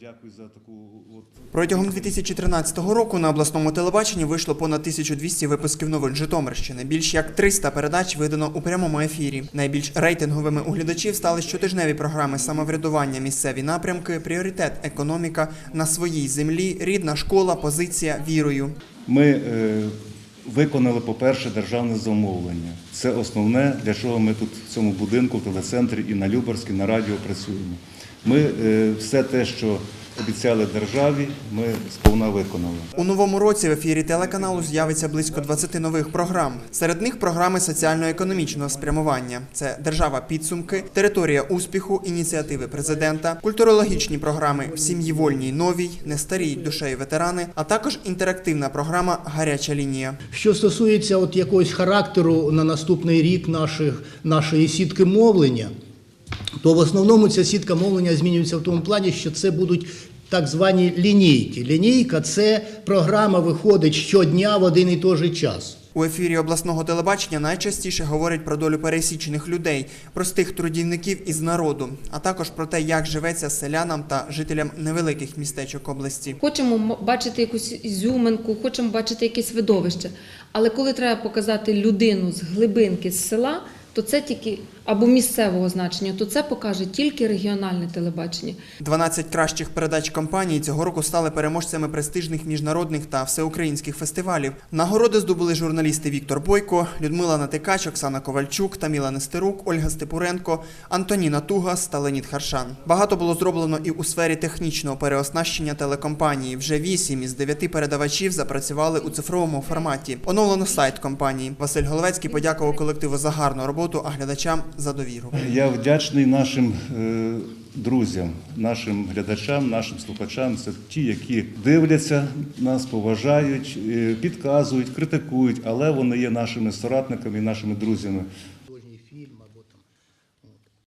дякую за таку от Протягом 2013 року на обласному телебаченні вийшло понад 1200 випусків новин Житомирщини. Більш як 300 передач видано у прямому ефірі. Найбільш рейтинговими у глядачів стали щотижневі програми самоврядування, місцеві напрямки, пріоритет, економіка на своїй землі, рідна школа, позиція вірою. Ми е, виконали, по-перше, державне замовлення. Це основне, для чого ми тут в цьому будинку, в телецентрі і на Любарській, на радіо працюємо. Ми е, все те, що обіцяли державі, ми сповна виконали. У новому році в ефірі телеканалу з'явиться близько 20 нових програм. Серед них програми соціально-економічного спрямування: це держава підсумки, територія успіху, ініціативи президента, культурологічні програми в сім'ї вольній новій, не старіють душею ветерани, а також інтерактивна програма Гаряча лінія. Що стосується от якогось характеру на наступний рік наших, нашої сітки мовлення, то в основному ця сітка мовлення змінюється в тому плані, що це будуть так звані лінійки. Лінійка це програма виходить щодня в один і той же час. У ефірі обласного телебачення найчастіше говорять про долю пересічених людей, простих трудівників із народу, а також про те, як живеться селянам та жителям невеликих містечок області. Хочемо бачити якусь ізюминку, хочемо бачити якесь видовище. Але коли треба показати людину з глибинки з села, то це тільки або місцевого значення, то це покаже тільки регіональне телебачення. 12 кращих передач компанії цього року стали переможцями престижних міжнародних та всеукраїнських фестивалів. Нагороди здобули журналісти Віктор Бойко, Людмила Натикач, Оксана Ковальчук, Таміла Нестерук, Ольга Степуренко, Антоніна Тугас та Леонід Харшан. Багато було зроблено і у сфері технічного переоснащення телекомпанії. Вже 8 із 9 передавачів запрацювали у цифровому форматі. Оновлено сайт компанії. Василь Головецький подякував колективу за гарну роботу, а глядачам за довіру. Я вдячний нашим е, друзям, нашим глядачам, нашим слухачам. Це ті, які дивляться нас, поважають, е, підказують, критикують, але вони є нашими соратниками і нашими друзями.